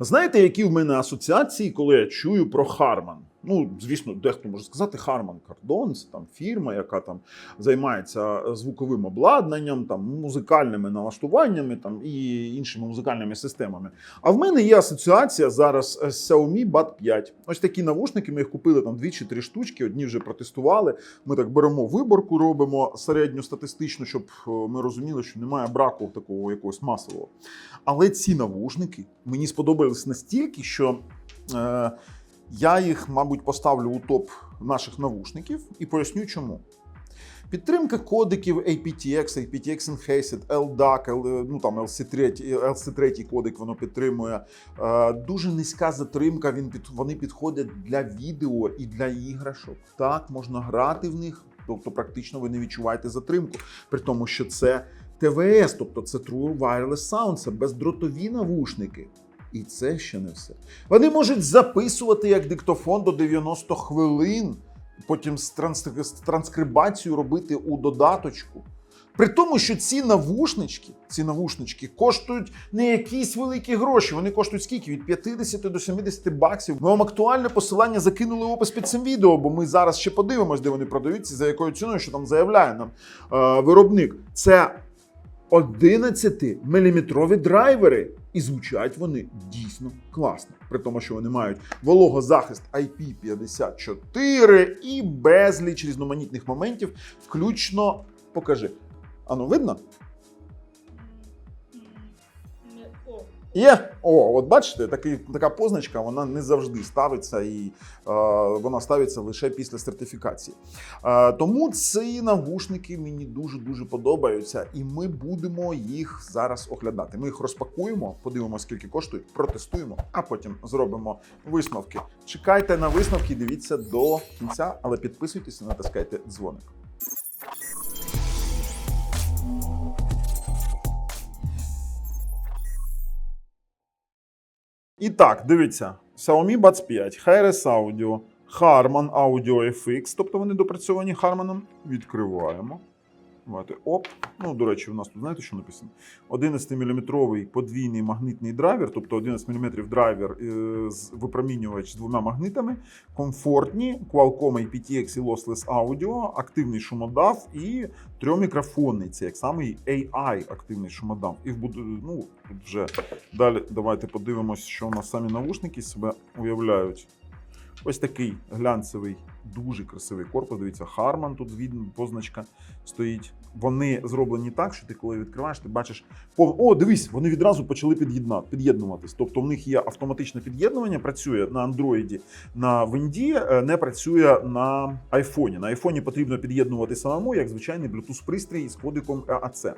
Знаєте, які в мене асоціації, коли я чую про Harman? Ну, звісно, дехто може сказати Harman Kardon, це там фірма, яка там займається звуковим обладнанням, там музикальними налаштуваннями там і іншими музикальними системами. А в мене є асоціація зараз з Xiaomi Bud 5. Ось такі навушники. Ми їх купили там дві чи три штучки. Одні вже протестували. Ми так беремо виборку, робимо середню статистичну, щоб е, ми розуміли, що немає браку такого якогось масового. Але ці навушники мені сподобались настільки, що е, я їх, мабуть, поставлю у топ наших навушників і поясню чому. Підтримка кодиків aptX, aptX Enhanced, LDAC, ну там LC3, LC3 кодик воно підтримує. Е, Дуже низька затримка. Він під, вони підходять для відео і для іграшок. Так, можна грати в них, тобто практично ви не відчуваєте затримку. При тому, що це ТВС, тобто це True Wireless Sound, це бездротові навушники. І це ще не все. Вони можуть записувати як диктофон до 90 хвилин, потім з, транс... з транскрибацією робити у додаточку. При тому, що ці навушнички, ці навушнички коштують не якісь великі гроші. Вони коштують скільки? Від 50 до 70 баксів. Ми вам актуальне посилання закинули в опис під цим відео, бо ми зараз ще подивимось, де вони продаються, за якою ціною, що там заявляє нам е, виробник. Це 11-мм драйвери, і звучать вони дійсно класно. При тому, що вони мають вологозахист IP54 і безліч різноманітних моментів, включно покажи. Ану, видно? Є. О, от бачите, такий, така позначка, вона не завжди ставиться і е, вона ставиться лише після сертифікації. Е, тому ці навушники мені дуже-дуже подобаються, і ми будемо їх зараз оглядати. Ми їх розпакуємо, подивимося, скільки коштують, протестуємо, а потім зробимо висновки. Чекайте на висновки, дивіться до кінця, але підписуйтесь і натискайте дзвоник. І так, дивіться: Xiaomi Buds 5, HRS Audio, Harman Audio FX, тобто вони допрацьовані Harman. Відкриваємо. Давайте, оп. Ну, до речі, у нас тут знаєте, що написано? 11-мм подвійний магнитний драйвер, тобто 11 мм драйвер е, з випромінювач з двома магнитами, комфортні, Qualcomm aptX і Lossless Audio, активний шумодав і трьомікрофонний. Це як самий AI активний шумодав. І ну, тут вже далі давайте подивимось, що у нас самі навушники себе уявляють. Ось такий глянцевий, дуже красивий корпус. Дивіться, Harman тут видно, позначка стоїть. Вони зроблені так, що ти коли відкриваєш, ти бачиш пов- О, дивись, вони відразу почали під'єдна- під'єднуватись. Тобто в них є автоматичне під'єднування, працює на Android, на Винді, е, не працює на айфоні. На айфоні потрібно під'єднувати самому, як звичайний Bluetooth пристрій з кодиком AAC.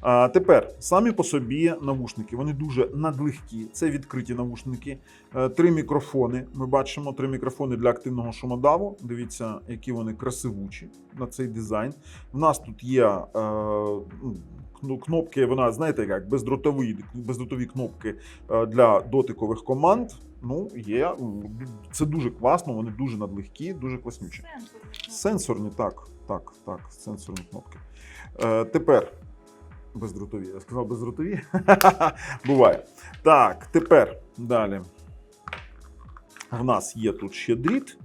А, тепер самі по собі навушники, вони дуже надлегкі. Це відкриті навушники. Е, Три мікрофони. Ми бачимо три мікрофони для активного шумодаву. Дивіться, які вони красивучі на цей дизайн. У нас тут є е, ну, кнопки, вона, знаєте, як бездротові, бездротові кнопки е, для дотикових команд. Ну, є. Це дуже класно, вони дуже надлегкі, дуже класнючі. сенсор. Сенсорні, так, так, так, сенсорні кнопки. Е, тепер бездротові. Я сказав бездротові. Буває. Так, тепер далі. В нас є тут ще дріт.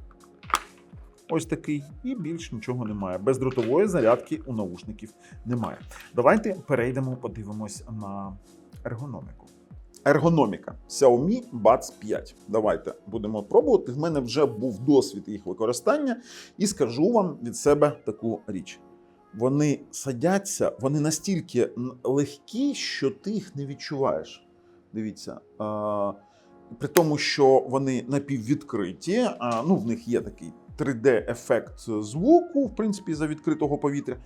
Ось такий, і більш нічого немає. Бездротової зарядки у наушників немає. Давайте перейдемо, подивимось на ергономіку. Ергономіка Xiaomi Buds 5. Давайте будемо пробувати. В мене вже був досвід їх використання, і скажу вам від себе таку річ. Вони садяться, вони настільки легкі, що ти їх не відчуваєш. Дивіться. При тому, що вони напіввідкриті, ну, в них є такий 3D-ефект звуку, в принципі, за відкритого повітря.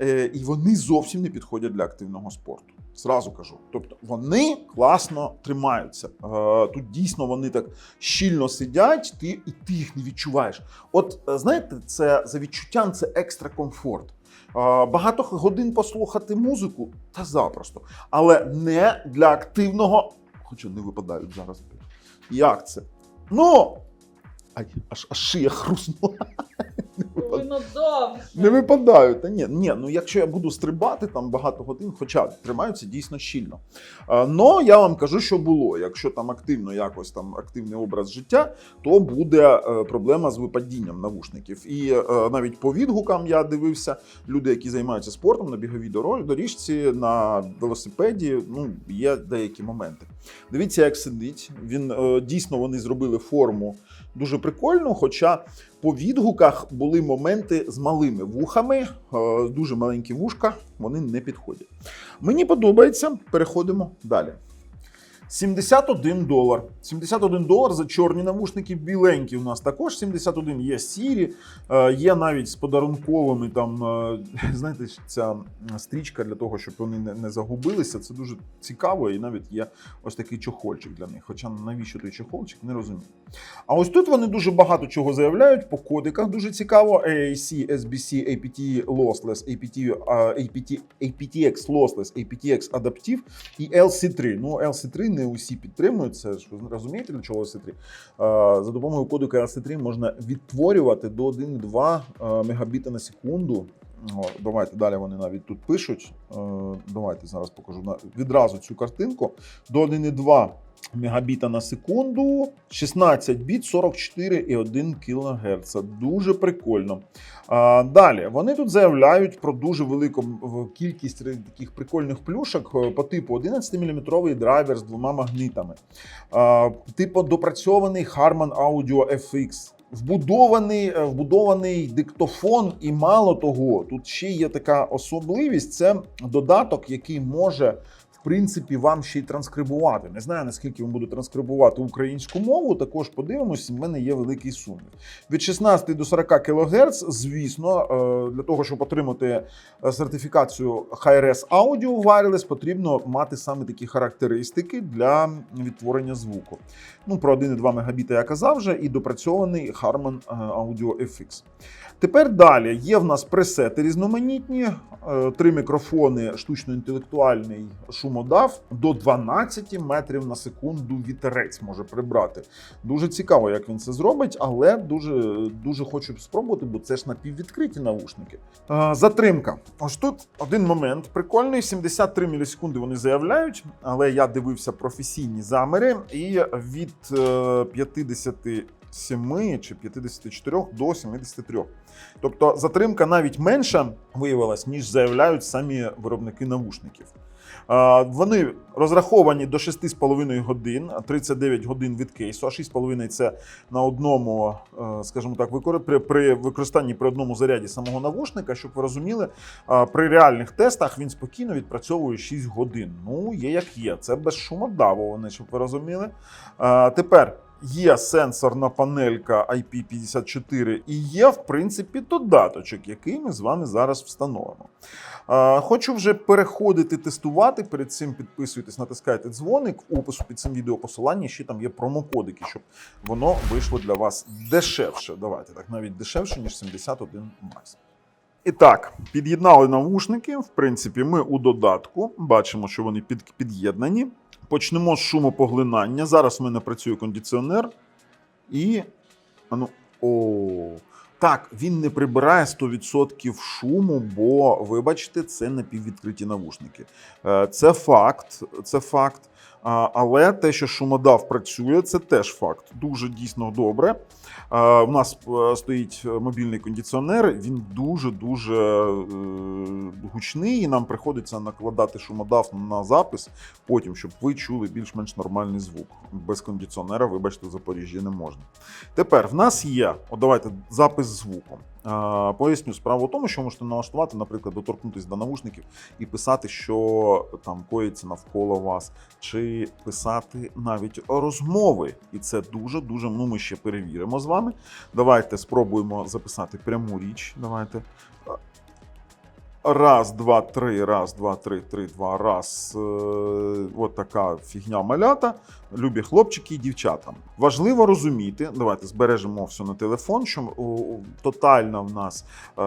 Е, і вони зовсім не підходять для активного спорту. Зразу кажу. Тобто вони класно тримаються. Е, тут дійсно вони так щільно сидять, ти, і ти їх не відчуваєш. От е, знаєте, це за відчуттям це екстра комфорт. Багато годин послухати музику та запросто, але не для активного. Хоча не випадають зараз. Як це? Ну! Ай, аж, аж шия хруснула. Воно довше. Не випадають. Та ні, ні, ну якщо я буду стрибати там багато годин, хоча тримаються дійсно щільно. А, но я вам кажу, що було. Якщо там активно якось там активний образ життя, то буде е, проблема з випадінням навушників. І е, навіть по відгукам я дивився, люди, які займаються спортом на біговій доріжці, на велосипеді, ну є деякі моменти. Дивіться, як сидить. Він е, дійсно вони зробили форму дуже прикольно. хоча. По відгуках були моменти з малими вухами, е, дуже маленькі вушка, вони не підходять. Мені подобається. Переходимо далі. 71 долар. 71 долар за чорні навушники, біленькі у нас також 71. Є сірі, е, є навіть з подарунковими там, е, знаєте, ця стрічка для того, щоб вони не, загубилися. Це дуже цікаво, і навіть є ось такий чохольчик для них. Хоча навіщо той чохольчик, не розумію. А ось тут вони дуже багато чого заявляють по кодиках. Дуже цікаво. AAC, SBC, APT Lossless, APT, APT, APTX Lossless, APTX Adaptive і LC3. Ну, LC3 не усі підтримують. Це ж розумієте, для чого LC3? За допомогою кодика LC3 можна відтворювати до 1,2 а, мегабіта на секунду. Давайте далі вони навіть тут пишуть. Е, Давайте зараз покажу відразу цю картинку. До 1,2 мегабіта на секунду, 16 біт, 44,1 кГц. Дуже прикольно. А, далі вони тут заявляють про дуже велику кількість таких прикольних плюшок е, по типу 11-мм драйвер з двома магнитами, а, типу допрацьований Harman Audio FX. Вбудований, е, вбудований диктофон, і мало того, тут ще є така особливість: це додаток, який може принципі вам ще й транскрибувати. Не знаю наскільки він буде транскрибувати українську мову. Також подивимось. В мене є великий сумнів. Від 16 до 40 кГц, звісно, е, для того, щоб отримати е, сертифікацію Hi-Res Audio Wireless, потрібно мати саме такі характеристики для відтворення звуку. Ну, про 1,2 Мбіта я казав вже, і допрацьований Harman е, Audio FX. Тепер далі є в нас пресети різноманітні, е, три мікрофони, штучно-інтелектуальний шумодав до 12 метрів на секунду вітерець може прибрати. Дуже цікаво, як він це зробить, але дуже дуже хочу спробувати, бо це ж напіввідкриті наушники. Е, затримка. Ось тут один момент прикольний: 73 мілісекунди вони заявляють, але я дивився професійні замери. і від е, 50 7 чи 54 до 73. Тобто затримка навіть менша виявилась, ніж заявляють самі виробники навушників. Вони розраховані до 6,5 годин, 39 годин від кейсу, а 6,5 це на одному, е, скажімо так, при використанні при одному заряді самого навушника, щоб ви розуміли, е, при реальних тестах він спокійно відпрацьовує 6 годин. Ну, є як є. Це без шумодаву, щоб ви розуміли. Е, тепер. Є сенсорна панелька IP54 і є, в принципі, додаточок, який ми з вами зараз встановимо. Хочу вже переходити тестувати. Перед цим підписуйтесь, натискайте дзвоник. Опису під цим відео посилання ще там є промокодики, щоб воно вийшло для вас дешевше. Давайте так, навіть дешевше, ніж 71 Max. І так, під'єднали навушники. В принципі, ми у додатку бачимо, що вони під, під'єднані. Почнемо з шумопоглинання. Зараз в мене працює кондиціонер. І. Ну, о, так, він не прибирає 100% шуму, бо, вибачте, це напіввідкриті навушники. Е, Це факт. Це факт. Але те, що шумодав працює, це теж факт. Дуже дійсно добре. Е, У нас е, стоїть мобільний кондиціонер, він дуже-дуже е, гучний, і нам приходиться накладати шумодав на запис потім, щоб ви чули більш-менш нормальний звук. Без кондиціонера, вибачте, в Запоріжжі не можна. Тепер в нас є, от давайте запис звуком. Поясню, справу в тому, що можете налаштувати, наприклад, доторкнутися до навушників і писати, що там коїться навколо вас, чи писати навіть розмови. І це дуже дуже. Ну, ми ще перевіримо з вами. Давайте спробуємо записати пряму річ. Давайте. Раз, два, три, раз, два, три, три, два, раз. Е, от така фігня малята. Любі хлопчики і дівчата. Важливо розуміти, давайте збережемо все на телефон, що о, о, тотальна в нас е,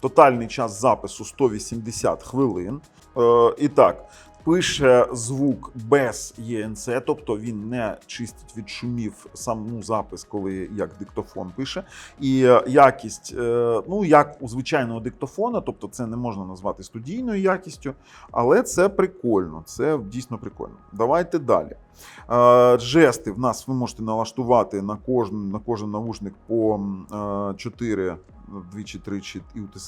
тотальний час запису 180 хвилин. Е, і так, пише звук без ЄНЦ, тобто він не чистить від шумів саму запис, коли як диктофон пише. І е, якість, е, ну як у звичайного диктофона, тобто це не можна назвати студійною якістю, але це прикольно, це дійсно прикольно. Давайте далі. Е, Жести в нас ви можете налаштувати на кожен, на кожен навушник по 4 двічі, тричі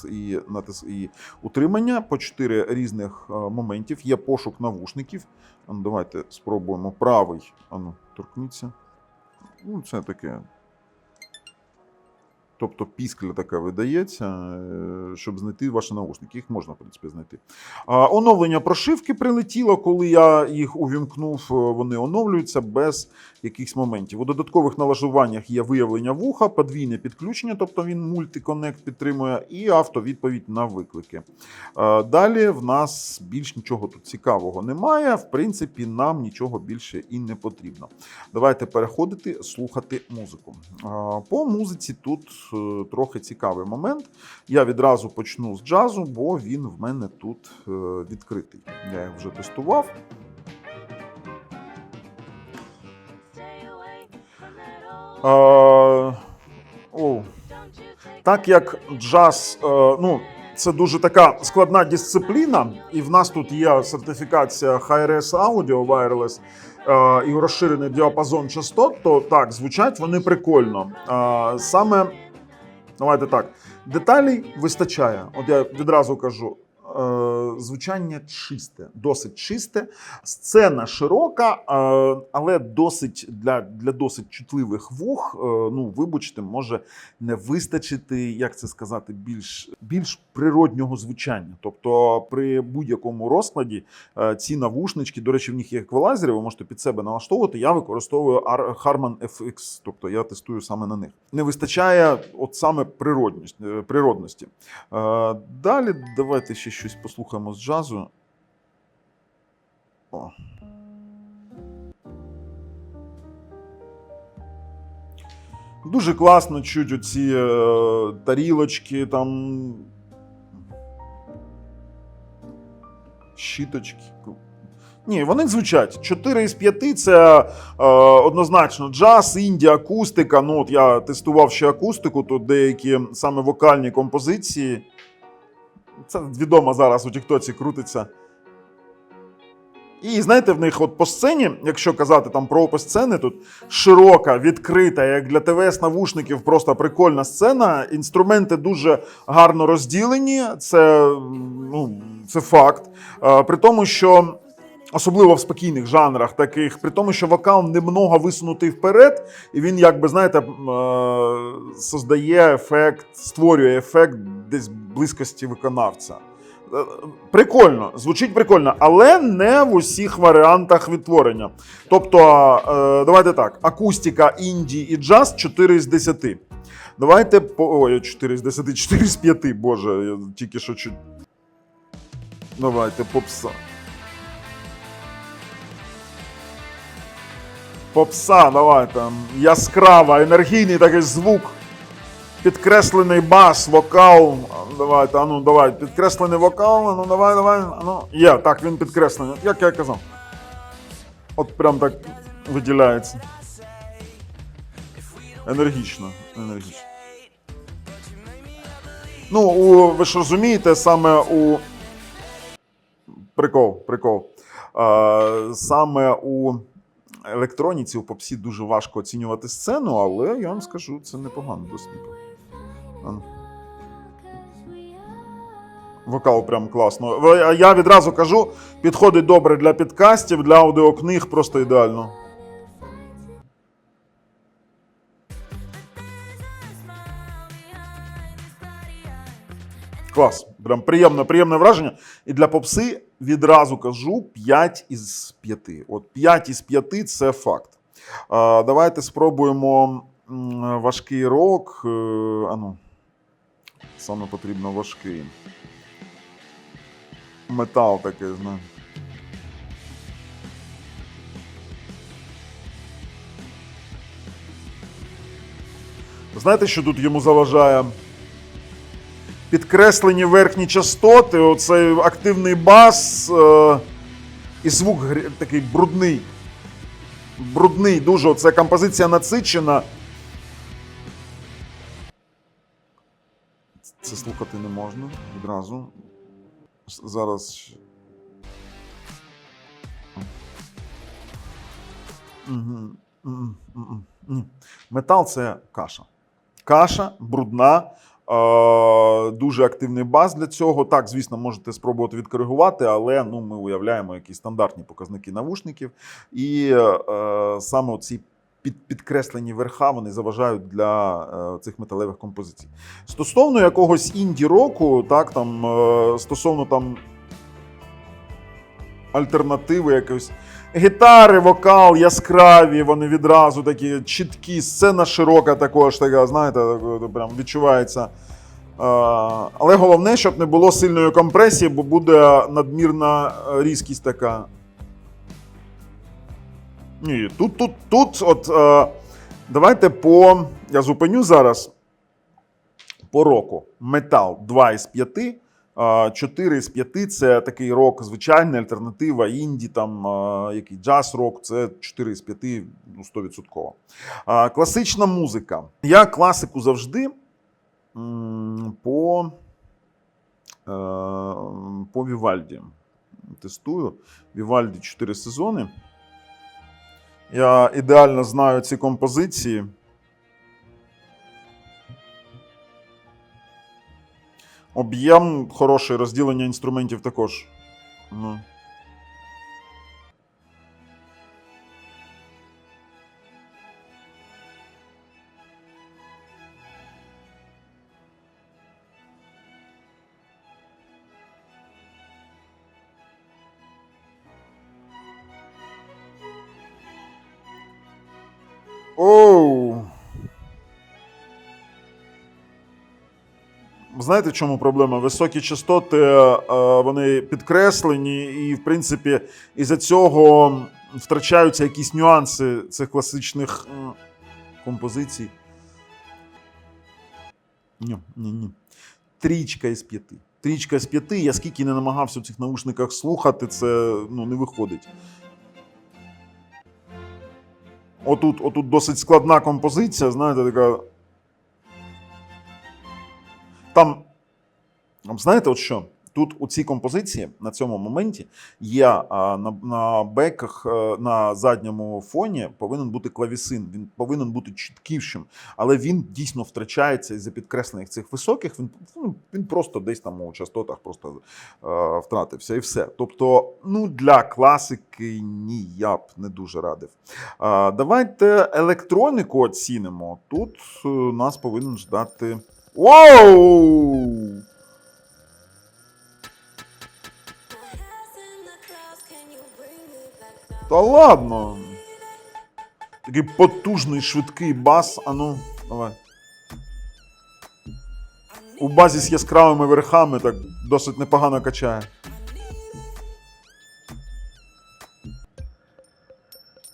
і, і, утримання по 4 різних е, моментів. Є пошук навушників. Давайте спробуємо правий. Ану, торкніться. Ну, це таке. Тобто піскля така видається, е, щоб знайти ваші навушники. Їх можна, в принципі, знайти. А, Оновлення прошивки прилетіло, коли я їх увімкнув, е, вони оновлюються без якихось моментів. У додаткових налаштуваннях є виявлення вуха, подвійне підключення, тобто він мультиконнект підтримує, і автовідповідь на виклики. Е, Далі в нас більш нічого тут цікавого немає. В принципі, нам нічого більше і не потрібно. Давайте переходити слухати музику. Е, По музиці тут трохи цікавий момент. Я відразу почну з джазу, бо він в мене тут е, відкритий. Я їх вже тестував. Е, о, так як джаз, е, ну, це дуже така складна дисципліна, і в нас тут є сертифікація HRS Audio Wireless е, і розширений діапазон частот, то так, звучать вони прикольно. Е, Саме, давайте так, деталей вистачає. От я відразу кажу. Е, Звучання чисте, досить чисте. Сцена широка, е, але досить для, для досить чутливих вух. е, Ну, вибачте, може не вистачити, як це сказати, більш, більш природнього звучання. Тобто, при будь-якому розкладі ці навушнички, до речі, в них є еквалайзери, ви можете під себе налаштовувати. Я використовую Harman FX, тобто я тестую саме на них. Не вистачає от саме природності. Далі давайте ще щось послухаємо з джазу. О. Дуже класно чуть оці е, тарілочки, там. Щіточки. Ні, вони звучать. 4 із 5 це е, однозначно джаз, інді, акустика. Ну, от я тестував ще акустику, тут деякі саме вокальні композиції. Це відомо зараз у Тіктоці крутиться. І знаєте, в них от по сцені, якщо казати там про опис сцени, тут широка, відкрита, як для ТВС навушників, просто прикольна сцена. Інструменти дуже гарно розділені, це, ну, це факт. Е, При тому, що. Особливо в спокійних жанрах, таких, при тому, що вокал немного висунутий вперед, і він, якби, знаєте, м, е, создає ефект, створює ефект десь близькості виконавця. Е, Прикольно, звучить прикольно, але не в усіх варіантах відтворення. Тобто, е, давайте так: акустика, інді і джаз 4 з 10. Давайте по. Ой, 4 з 10, 4 з 5, боже, я тільки що чуть. Давайте, попса. Попса, давай там. Яскрава, енергійний такий звук. Підкреслений бас, вокал. Давайте, а ну давай, підкреслений вокал, а ну давай, давай. Ну. Є, так, він підкреслений. Як я казав. От прям так виділяється. Енергічно. Енергічно. Ну, у, ви ж розумієте, саме у. Прикол, прикол. А, саме у електроніці, у попсі дуже важко оцінювати сцену, але я вам скажу, це непогано, досить. Вокал прям класно. Я відразу кажу, підходить добре для підкастів, для аудіокниг, просто ідеально. Клас. Прям приємне, приємне враження. І для попси відразу кажу 5 із 5. От 5 із 5 це факт. А, давайте спробуємо важкий рок. Е, ану, саме потрібно важкий. Метал такий, знаю. Знаєте, що тут йому заважає? Підкреслені верхні частоти, оцей активний бас. Е, І звук такий брудний. Брудний дуже. Це композиція насичена. Слухати не можна відразу. Зараз. Метал це каша. Каша брудна, дуже активний бас для цього. Так, звісно, можете спробувати відкоригувати, але ну, ми уявляємо якісь стандартні показники навушників. І е, саме ці під, підкреслені верха вони заважають для е, цих металевих композицій. Стосовно якогось інді-року, так, там, е, стосовно там альтернативи якоїсь. Гітари, вокал яскраві, вони відразу такі чіткі, сцена широка також, така, знаєте, прям відчувається. Е, Але головне, щоб не було сильної компресії, бо буде надмірна різкість така. Ні, тут, тут, тут, от е, давайте по. Я зупиню зараз. По року. Метал 2 із 5. е, 4 з 5 це такий рок, звичайний, альтернатива, інді, там е, який джаз-рок, це 4 з 5, ну, 100%. Е, Класична музика. Я класику завжди по, е, по Вівальді тестую. Вівальді 4 сезони. Я ідеально знаю ці композиції. Об'єм хороший, розділення інструментів також. Ну. Оу. Знаєте, в чому проблема? Високі частоти, е, вони підкреслені, і, в принципі, із-за цього втрачаються якісь нюанси цих класичних композицій. Ні, ні, ні. Трічка із п'яти. Трічка із п'яти. Я скільки не намагався в цих наушниках слухати, це ну, не виходить. Отут, отут досить складна композиція, знаєте, така. Там, знаєте, от що? Тут у цій композиції на цьому моменті є на, на беках, е, на задньому фоні повинен бути клавісин. Він повинен бути чіткішим, але він дійсно втрачається із-за підкреслених цих високих. Він, ну, він просто десь там у частотах просто е, втратився і все. Тобто, ну для класики ні, я б не дуже радив. А, давайте електроніку оцінимо. Тут е, нас повинен ждати. Воу! Та ладно. Такий потужний, швидкий бас. Ану, давай. У базі з яскравими верхами так досить непогано качає.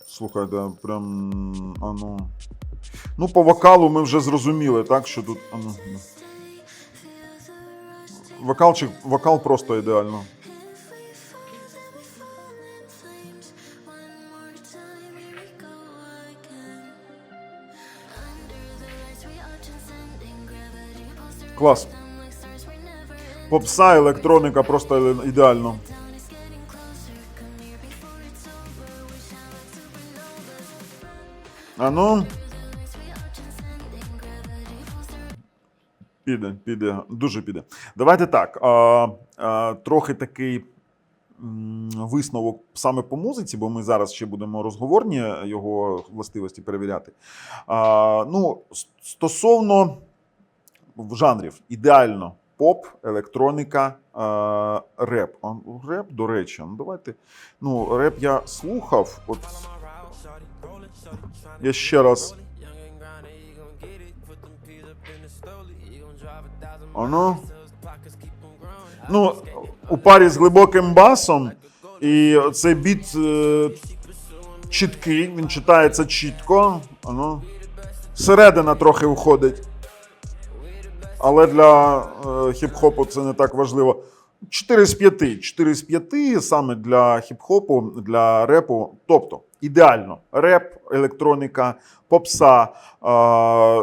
Слухайте, прям. Ану. Ну, по вокалу ми вже зрозуміли, так, що тут. Ану. ну. Вокалчик, вокал просто ідеально. Клас. Попса, електроніка просто ідеально. А ну. Піде, піде, дуже піде. Давайте так. А, а, трохи такий висновок саме по музиці, бо ми зараз ще будемо розговорні його властивості перевіряти. А, ну, стосовно жанрів, ідеально поп, електроніка, а, реп. А, реп, до речі, ну давайте. Ну, реп я слухав. От я ще раз. Оно. Ну, у парі з глибоким басом, і цей біт е, чіткий, він читається чітко. Оно. Середина трохи входить. Але для е, хіп-хопу це не так важливо. 4 з 5. 4 з 5 саме для хіп-хопу, для репу. Тобто, ідеально, реп, електроніка, попса, е,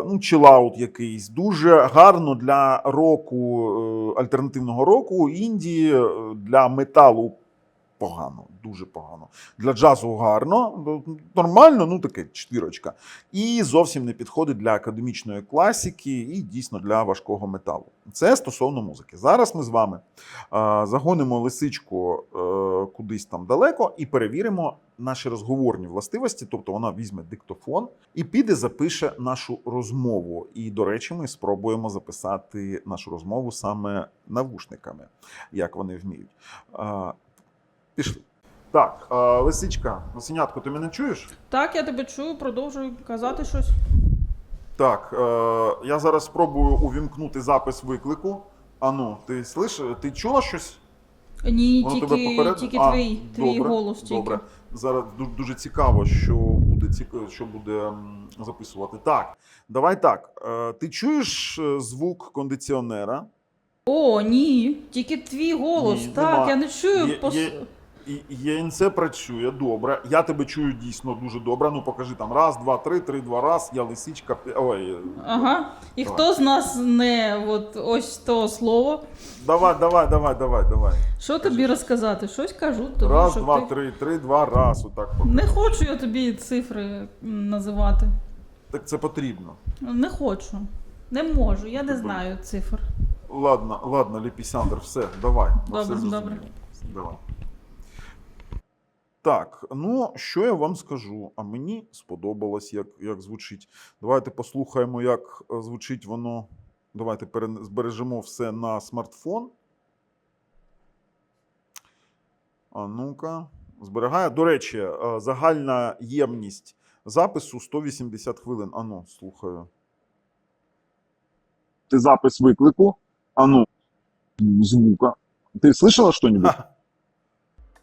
ну, чилаут якийсь. Дуже гарно для року, е, альтернативного року, інді, е, для металу погано, дуже погано. Для джазу гарно, нормально, ну таке четвірочка. І зовсім не підходить для академічної класики і дійсно для важкого металу. Це стосовно музики. Зараз ми з вами загонимо лисичку е, кудись там далеко і перевіримо наші розговорні властивості. Тобто вона візьме диктофон і піде, запише нашу розмову. І, до речі, ми спробуємо записати нашу розмову саме навушниками, як вони вміють. Пішли. Так, лисичка, лисенятко, ти мене чуєш? Так, я тебе чую, продовжуй казати щось. Так, е, я зараз спробую увімкнути запис виклику. Ану, ти слиш, ти чула щось? Ні, Воно тебе тільки, попередило? тільки А, твій, твій добре, голос тільки. Добре. Зараз ду- дуже цікаво, що буде ціка- що буде м, записувати. Так, давай так. Е, Ти чуєш е, звук кондиціонера? О, ні, тільки твій голос. Ні, так, нема. я не чую. Є- пос- є- ЄНЦ працює добре. Я тебе чую дійсно дуже добре. Ну покажи там раз, два, три, три, два раз. Я лисичка. Ой, Ага. І Давай. хто з нас не от ось то слово? давай, давай, давай, давай, давай. Що тобі розказати? Щось кажу тобі. Раз, щоб два, ти... три, три, два, раз. Отак. покажи. Не хочу я тобі цифри називати. Так це потрібно. Не хочу. Не можу, я не знаю цифр. Ладно, ладно, Лепісяндр, все, давай. Добре, все добре. Давай. Так, ну що я вам скажу? А мені сподобалось, як, як звучить. Давайте послухаємо, як е, звучить воно. Давайте перен- збережемо все на смартфон. А ну-ка, зберігає. До речі, е, загальна ємність запису 180 хвилин. Ану, слухаю. ты запись виклику, а ну, звука. Ты слышала что-нибудь?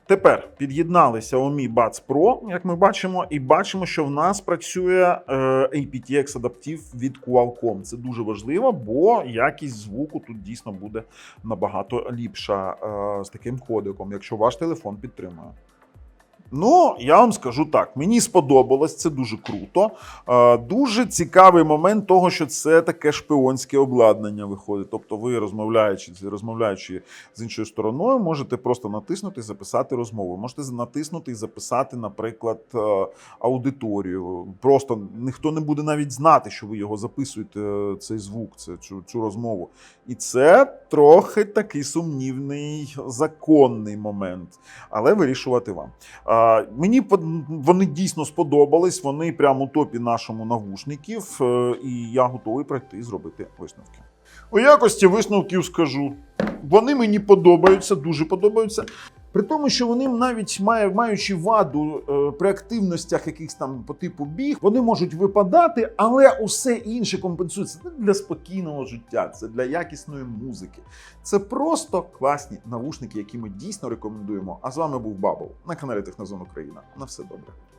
Тепер під'єдналися OMI Buds Pro, як ми бачимо, і бачимо, що в нас працює е, aptx адаптів від Qualcomm. Це дуже важливо, бо якість звуку тут дійсно буде набагато ліпша е, з таким кодиком, якщо ваш телефон підтримує. Ну, я вам скажу так: мені сподобалось, це дуже круто. Е, Дуже цікавий момент того, що це таке шпіонське обладнання виходить. Тобто, ви розмовляючи, розмовляючи з іншою стороною, можете просто натиснути і записати розмову. Можете натиснути і записати, наприклад, е, аудиторію. Просто ніхто не буде навіть знати, що ви його записуєте, е, цей звук, це, цю, цю розмову. І це трохи такий сумнівний законний момент, але вирішувати вам. Мені вони дійсно сподобались. Вони прямо у топі нашому навушників, е, і я готовий прийти і зробити висновки. У якості висновків скажу. Вони мені подобаються, дуже подобаються. При тому, що вони навіть маючи ваду е, при активностях якихось там по типу біг, вони можуть випадати, але усе інше компенсується. Це для спокійного життя, це для якісної музики. Це просто класні навушники, які ми дійсно рекомендуємо. А з вами був Бабл на каналі Технозон Україна. На все добре.